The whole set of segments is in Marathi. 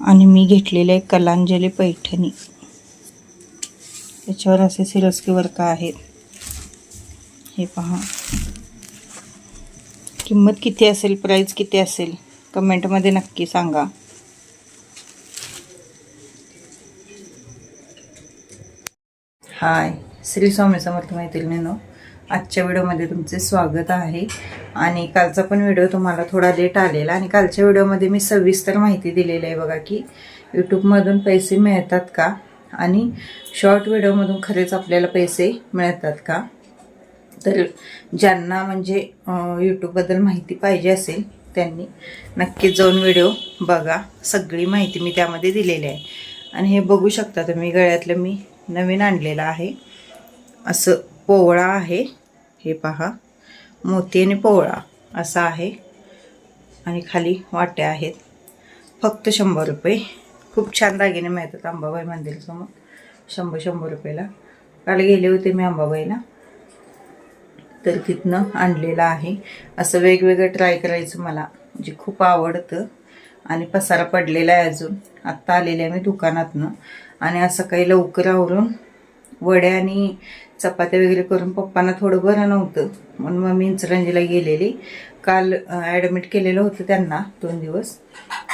आणि मी घेतलेले आहे कलांजली पैठणी. त्याच्यावर असे सिरस्की वर्क आहेत. हे पहा. किंमत किती असेल? प्राईस किती असेल? कमेंटमध्ये नक्की सांगा. हाय श्री स्वामी समर्थ मैत्रिणीनो आजच्या व्हिडिओमध्ये तुमचे स्वागत आहे. आणि कालचा पण व्हिडिओ तुम्हाला थोडा लेट आलेला. आणि कालच्या व्हिडिओमध्ये मी सविस्तर माहिती दिलेली आहे बघा की यूट्यूबमधून पैसे मिळतात का? आणि शॉर्ट व्हिडिओमधून खरेच आपल्याला पैसे मिळतात का? तर ज्यांना म्हणजे यूट्यूबबद्दल माहिती पाहिजे असेल त्यांनी नक्कीच जाऊन व्हिडिओ बघा. सगळी माहिती मी त्यामध्ये दिलेली आहे. आणि हे बघू शकता तुम्ही गळ्यातलं मी नवीन आणलेलं आहे. असं पोवळा आहे. हे पहा. मोती आणि पोवळा असा आहे. आणि खाली वाट्या आहेत. फक्त शंभर रुपये. खूप छान दागिने मिळतात अंबाबाई मंदिरासमोर शंभर शंभर रुपयाला. काल गेले होते मी अंबाबाईला. तर तिथनं आणलेलं आहे. असं वेगवेगळं ट्राय करायचं मला म्हणजे खूप आवडतं. आणि पसारा पडलेला आहे अजून. आत्ता आलेले आहे मी दुकानातनं. आणि असं काही लवकर आवरून वड्या आणि चपात्या वगैरे करून पप्पांना थोडं बरं नव्हतं. म्हणून मग मी इंचरंजीला गेलेली. काल ॲडमिट केलेलं होतं त्यांना दोन दिवस.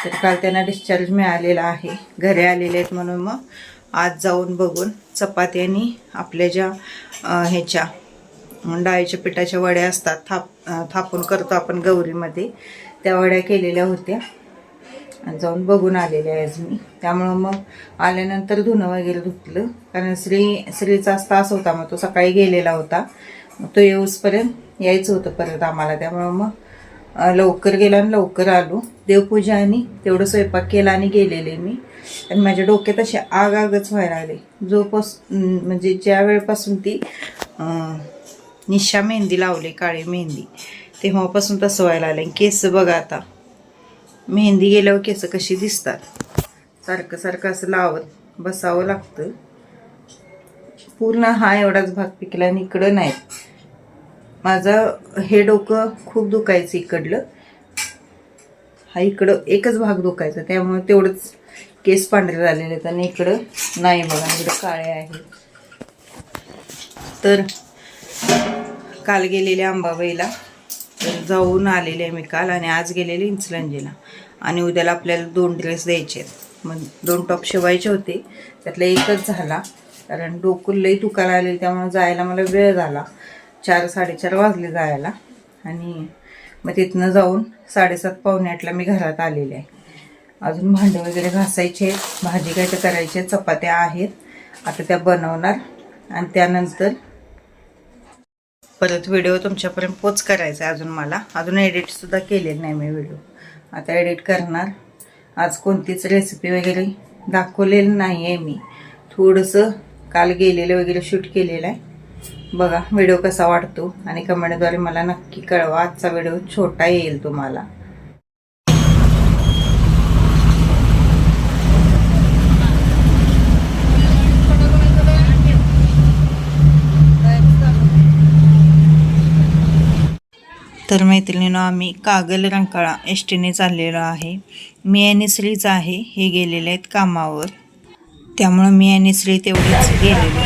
तर काल त्यांना डिस्चार्ज मिळालेला आहे. घरी आलेले आहेत म्हणून मग आज जाऊन बघून चपात्यानी आपल्या ज्या ह्याच्या डाळीच्या पिठाच्या वड्या असतात थाप थापून करतो आपण गौरीमध्ये. त्या वड्या केलेल्या होत्या. आणि जाऊन बघून आलेले आहे आज मी. त्यामुळं मग आल्यानंतर धुणं वगैरे धुतलं. कारण श्री श्रीचा तास होता मग तो सकाळी गेलेला होता. मग तो येऊसपर्यंत यायचं होतं परत आम्हाला. त्यामुळं मग लवकर गेला आणि लवकर आलो. देवपूजा आणि तेवढं स्वयंपाक केला आणि गेलेले मी. आणि माझ्या डोक्यात असे आग आगच व्हायला आले जोपास म्हणजे ज्या वेळपासून ती निशा मेहंदी लावली काळी मेहंदी तेव्हापासून तसं व्हायला लागलं. केस बघा आता. मेहंदी गेल्यावर केस कशी दिसतात? सारखं सारखं असं लावत बसावं लागतं. पूर्ण हा एवढाच भाग पिकला आणि इकडं नाही. माझं हे डोकं खूप दुखायचं इकडलं. हा इकडं एकच भाग दुखायचा त्यामुळे तेवढंच केस पांढरे झालेले आहेत आणि इकडं नाही बघा इकडं काळे आहे. तर काल गेलेल्या अंबाबाईला जाऊन आलेले आहे मी काल आणि आज गेलेले इंचलंजीला आणि उद्याला आपल्याला दोन ड्रेस द्यायचे आहेत. मग दोन टॉप शिवायचे होते. त्यातला एकच झाला. कारण डोकं लई दुखायला आले त्यामुळे जायला मला वेळ झाला. चार साडेचार वाजले जायला. आणि मग तिथनं जाऊन साडेसात पावणे आठला मी घरात आलेले आहे. अजून भांडे वगैरे घासायचे आहेत. भाजी काय तर करायची आहे, चपात्या आहेत. आता त्या बनवणार. आणि त्यानंतर परत व्हिडिओ तुमच्यापर्यंत पोच करायचा आहे अजून मला. अजून एडिटसुद्धा केलेलं नाही मी व्हिडिओ आता एडिट करणार. आज कोणतीच रेसिपी वगैरे दाखवलेलं नाही आहे मी. थोडंसं काल गेलेलं वगैरे शूट केलेलं आहे. बघा व्हिडिओ कसा वाटतो आणि कमेंटद्वारे मला नक्की कळवा. आजचा व्हिडिओ छोटा येईल तुम्हाला. तर मैत्रिणीनं आम्ही कागल रंकाळा एस टीने चाललेलो आहे. मी आणि श्रीच आहे हे गेलेले आहेत कामावर. त्यामुळं मी आणि श्री तेवढेच गेलेलो.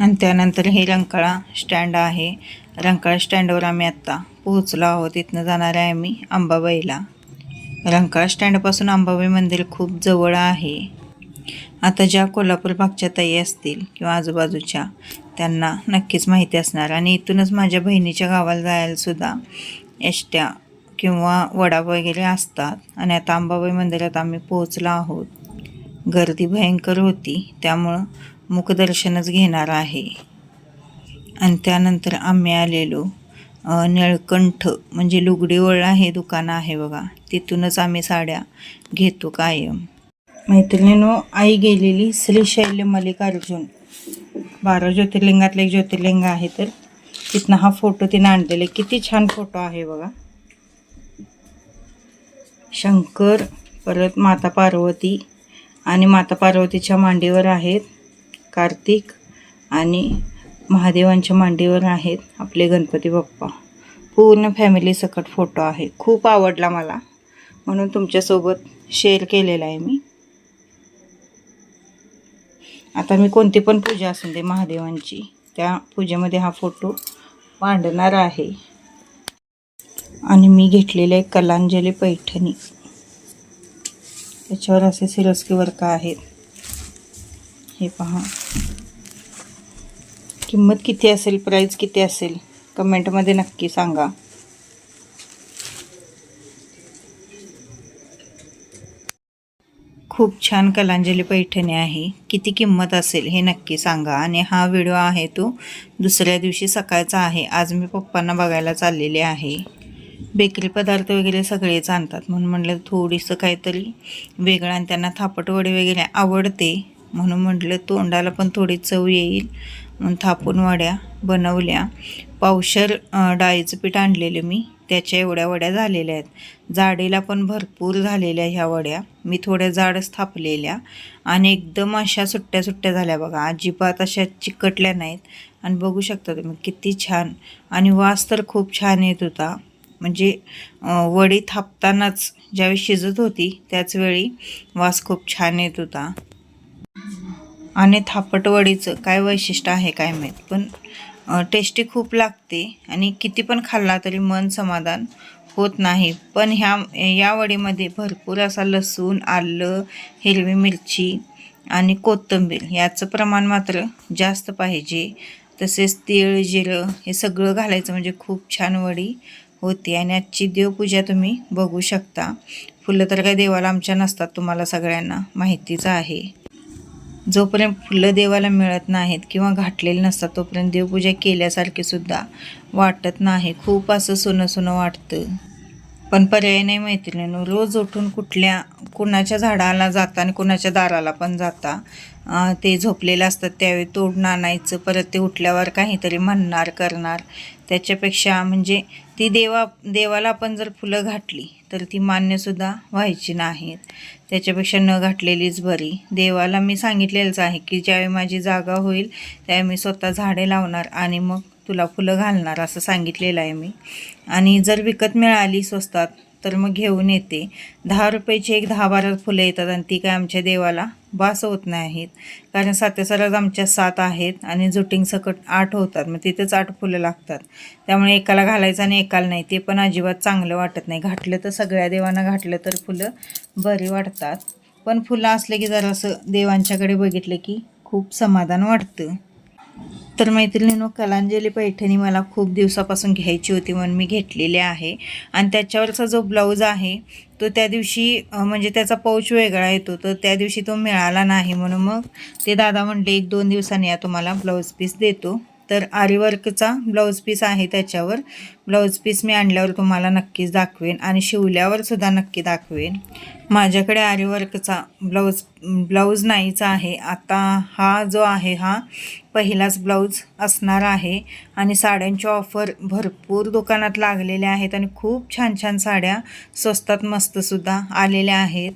आणि त्यानंतर हे रंकाळा स्टँड आहे. रंकाळा स्टँडवर आम्ही आत्ता पोहोचलो आहोत. इथनं जाणार आहे आम्ही अंबाबाईला. रंकाळा स्टँडपासून अंबाबाई मंदिर खूप जवळ आहे. आता ज्या कोल्हापूर भागच्या ताई असतील किंवा आजूबाजूच्या त्यांना नक्कीच माहिती असणार. आणि इथूनच माझ्या बहिणीच्या गावाला जायलासुद्धा एष्ट्या एसट्या किंवा वडा वगैरे असतात. आणि आता अंबाबाई मंदिरात आम्ही पोहोचलो आहोत. गर्दी भयंकर होती त्यामुळं मुखदर्शनच घेणार आहे. आणि त्यानंतर आम्ही आलेलो निळकंठ म्हणजे लुगडीवळ हे दुकान आहे बघा. तिथूनच आम्ही साड्या घेतो कायम. मैत्रिणीनो आई गेलेली श्रीशैल्य मल्लिकार्जुन बारा ज्योतिर्लिंगातलं एक ज्योतिर्लिंग आहे तर तिथनं हा फोटो तिने आणलेला किती छान फोटो आहे बघा. शंकर परत माता पार्वती आणि माता पार्वतीच्या मांडीवर आहेत कार्तिक आणि महादेवांच्या मांडीवर आहेत आपले गणपती बाप्पा. पूर्ण फॅमिली सकट फोटो आहे. खूप आवडला मला. म्हणून तुमच्यासोबत शेअर केलेला आहे मी. आता मी कोणती पण पूजा असेल दे महादेवांची त्या पूजेमध्ये हा फोटो मांडणार आहे. आणि मी घेतलेले कलांजली पैठणी. त्याच्यावर असे सिरस्की वर्क आहेत. हे पहा. किंमत किती असेल? प्राईस किती असेल? कमेंटमध्ये नक्की सांगा. खूप छान कलांजली पैठणी आहे. किती किंमत असेल हे नक्की सांगा. आणि हा व्हिडिओ आहे तो दुसऱ्या दिवशी सकाळचा आहे. आज मी पप्पांना बघायला चाललेले आहे. बेकरी पदार्थ वगैरे सगळेच आणतात. म्हणून म्हटलं थोडीसं काहीतरी वेगळं आणि त्यांना थापट वडे वगैरे आवडते. म्हणून म्हटलं तोंडाला पण थोडी चव येईल. म्हणून थापून वड्या बनवल्या. पावशर डाळीचं पीठ आणलेलं मी. त्याच्या एवढ्या वड्या झालेल्या आहेत. जाडीला पण भरपूर झालेल्या ह्या वड्या. मी थोड्या जाडच थापलेल्या. आणि एकदम अशा सुट्ट्या सुट्ट्या झाल्या बघा. अजिबात अशा चिकटल्या नाहीत. आणि बघू शकता तुम्ही किती छान. आणि वास तर खूप छान येत होता. म्हणजे वडी थापतानाच ज्यावेळी शिजत होती त्याच वेळी वास खूप छान येत होता. आणि थापटवडीचं काय वैशिष्ट्य आहे काय माहीत. पण टेस्टी खूप लागते आणि किती पण खाल्ला तरी मन समाधान होत नाही. पण ह्या या वडीमध्ये भरपूर असा लसूण आलं हिरवी मिरची आणि कोथिंबीर याचं प्रमाण मात्र जास्त पाहिजे. तसेच तीळ जिरं हे सगळं घालायचं म्हणजे खूप छान वडी होती आणि आजची देवपूजा तुम्ही बघू शकता. फुलं तर काही देवाला आमच्या नसतात तुम्हाला सगळ्यांना माहितीच आहे. जोपर्यंत फुलं देवाला मिळत नाहीत किंवा घाटलेले नसतात तोपर्यंत देवपूजा केल्यासारखीसुद्धा वाटत नाही. खूप असं सोनं सोनं वाटतं. पण पर्याय नाही मैत्रिणीनं. रोज उठून कुठल्या कुणाच्या झाडाला जाता आणि कुणाच्या दाराला पण जाता ते झोपलेलं असतात त्यावेळी तोडून आणायचं परत ते उठल्यावर काहीतरी म्हणणार करणार. त्याच्यापेक्षा म्हणजे ती देवा देवाला आपण जर फुलं घातली तर ती मान्यसुद्धा व्हायची नाहीत. त्याच्यापेक्षा न घातलेलीच बरी. देवाला मी सांगितलेलंच आहे की ज्यावेळी माझी जागा होईल त्यावेळी मी स्वतः झाडे लावणार आणि मग तुला फुलं घालणार असं सांगितलेलं आहे मी. आणि जर विकत मिळाली स्वस्तात तर मग घेऊन येते. दहा रुपयाची एक दहा बारा फुलं येतात आणि ती काय आमच्या देवाला भास होत नाहीत. कारण सातेसराज आमच्या सात आहेत आणि जुटिंग सकट आठ होतात. मग तिथेच आठ फुलं लागतात. त्यामुळे एकाला घालायचं आणि एकाला नाही. ते पण अजिबात चांगलं वाटत नाही. घातलं तर सगळ्या देवांना घातलं तर फुलं बरी वाटतात. पण फुलं असले की जरासं देवांच्याकडे बघितलं की खूप समाधान वाटतं. तर मैत्रिणीनो कलांजली पैठणी मला खूप दिवसापासून घ्यायची होती म्हणून मी घेतलेली आहे. आणि त्याच्यावरचा जो ब्लाऊज आहे तो त्या दिवशी म्हणजे त्याचा पाऊच वेगळा येतो तर त्या दिवशी तो मिळाला नाही म्हणून मग ते दादा म्हणले एक दोन दिवसांनी या तुम्हाला ब्लाऊज पीस देतो. तर आरीवर्कचा ब्लाऊज पीस आहे त्याच्यावर. ब्लाऊज पीस मी आणल्यावर तुम्हाला नक्कीच दाखवेन आणि शिवल्यावर सुद्धा नक्की दाखवेन. माझ्याकडे आरीवर्कचा ब्लाऊज ब्लाऊज नाहीचा आहे. आता हा जो आहे हा पहिलाच ब्लाऊज असणार आहे आणि साड्यांची ऑफर भरपूर दुकानात लागलेल्या आहेत आणि खूप छान छान साड्या स्वस्तात मस्तसुद्धा आलेल्या आहेत.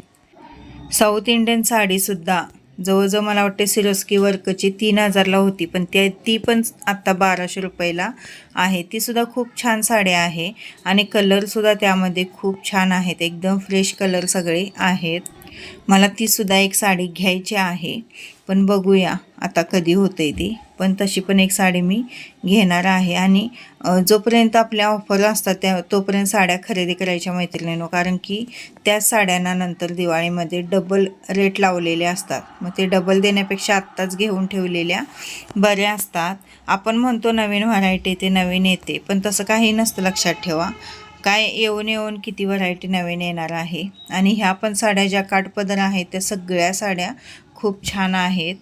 साऊथ इंडियन साडीसुद्धा जवळजवळ मला वाटते सिरोस्की वर्कची तीन हजारला होती पण त्या ती पण आत्ता बाराशे रुपयाला आहे. तीसुद्धा खूप छान साडी आहे आणि कलरसुद्धा त्यामध्ये खूप छान आहेत. एकदम फ्रेश कलर सगळे आहेत. मला तीसुद्धा एक साडी घ्यायची आहे. पण बघूया आता कधी होते ती. पण तशी पण एक साडी मी घेणार आहे. आणि जोपर्यंत आपल्या ऑफर असतात त्या तोपर्यंत साड्या खरेदी करायच्या मैत्रिणीनो. कारण की त्या साड्यांना नंतर दिवाळीमध्ये डबल रेट लावलेले असतात. मग ते डबल देण्यापेक्षा आत्ताच घेऊन ठेवलेल्या बऱ्या असतात. आपण म्हणतो नवीन व्हरायटी ते नवीन येते. पण तसं काही नसतं लक्षात ठेवा. काय येऊन येऊन किती व्हरायटी नवीन येणार आहे? आणि ह्या पण साड्या ज्या काठपदर आहेत त्या सगळ्या साड्या खूप छान आहेत.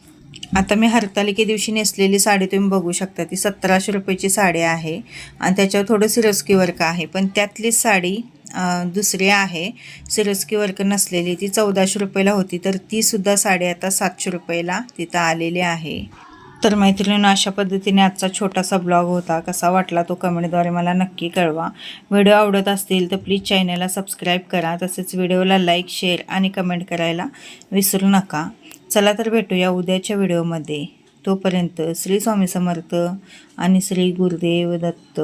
आता मी हरतालिके दिवशी नेसलेली साडी तुम्ही बघू शकता ती सतराशे रुपयाची साडी आहे. आणि त्याच्यावर थोडं सिरोस्की वर्क आहे पण त्यातलीच साडी दुसरी आहे. सिरस्की वर्क नसलेली ती चौदाशे रुपयाला होती तर तीसुद्धा साडी आता सातशे रुपयाला तिथं आलेली आहे. तर मैत्रिणींनो अशा पद्धतीने आजचा छोटासा ब्लॉग होता. कसा वाटला तो कमेंटद्वारे मला नक्की कळवा. व्हिडिओ आवडत असतील तर प्लीज चॅनलला सबस्क्राईब करा. तसेच व्हिडिओला लाईक शेअर आणि कमेंट करायला विसरू नका. चला तर भेटूया उद्याच्या व्हिडिओमध्ये. तोपर्यंत श्री स्वामी समर्थ आणि श्री गुरुदेव दत्त.